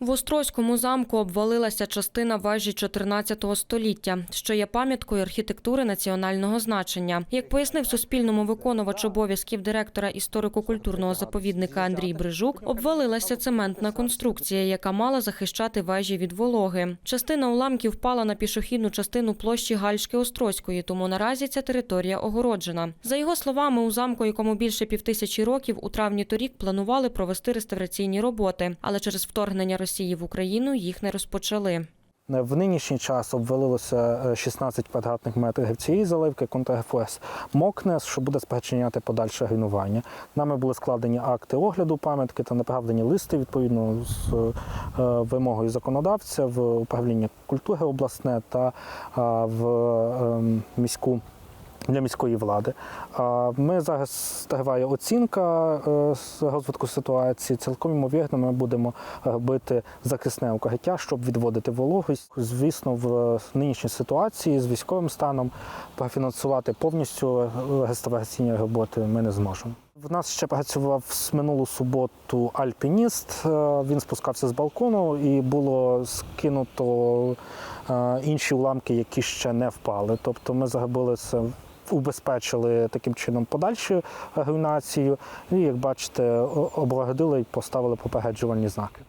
В Острозькому замку обвалилася частина вежі 14 століття, що є пам'яткою архітектури національного значення. Як пояснив Суспільному виконувач обов'язків директора історико-культурного заповідника Андрій Брижук, обвалилася цементна конструкція, яка мала захищати вежі від вологи. Частина уламків впала на пішохідну частину площі Гальшки Острозької, тому наразі ця територія огороджена. За його словами, у замку, якому більше півтисячі років, у травні торік планували провести реставраційні роботи, але через вторгнення Росії в Україну їх не розпочали. В нинішній час обвалилося е, 16 квадратних метрів цієї заливки контрфос мокне, що буде спричиняти подальше руйнування. Нами були складені акти огляду пам'ятки та направлені листи відповідно з е, вимогою законодавця в управління культури обласне та е, в е, міську. Для міської влади. Ми зараз триває оцінка е, розвитку ситуації. Цілком ймовірно, ми будемо робити захисне укриття, щоб відводити вологість. Звісно, в нинішній ситуації з військовим станом профінансувати повністю реставраційні роботи ми не зможемо. В нас ще працював з минулу суботу альпініст. Е, Він спускався з балкону і було скинуто е, інші уламки, які ще не впали. Тобто ми зробили це. Убезпечили таким чином подальшу руйнацію, і як бачите, облагодили і поставили попереджувальні знаки.